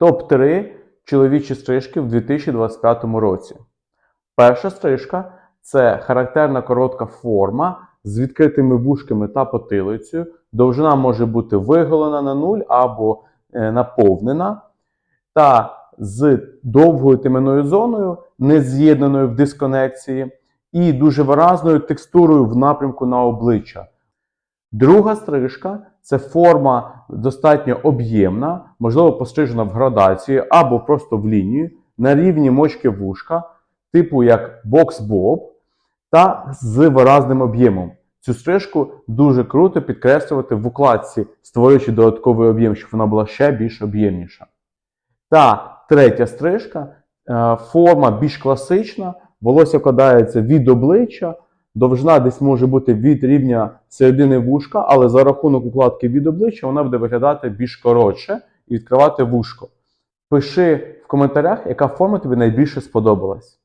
Топ-3 чоловічі стрижки в 2025 році. Перша стрижка це характерна коротка форма з відкритими вушками та потилицею. Довжина може бути виголена на нуль або е, наповнена. Та з довгою теменною зоною, не з'єднаною в дисконекції, і дуже виразною текстурою в напрямку на обличчя. Друга стрижка це форма достатньо об'ємна, можливо, пострижена в градації або просто в лінію на рівні мочки вушка, типу як бокс-боб, та з виразним об'ємом. Цю стрижку дуже круто підкреслювати в укладці, створюючи додатковий об'єм, щоб вона була ще більш об'ємніша. Та третя стрижка е, форма більш класична, волосся вкладається від обличчя, довжина десь може бути від рівня середини вушка, але за рахунок укладки від обличчя вона буде виглядати більш коротше і відкривати вушко. Пиши в коментарях, яка форма тобі найбільше сподобалась.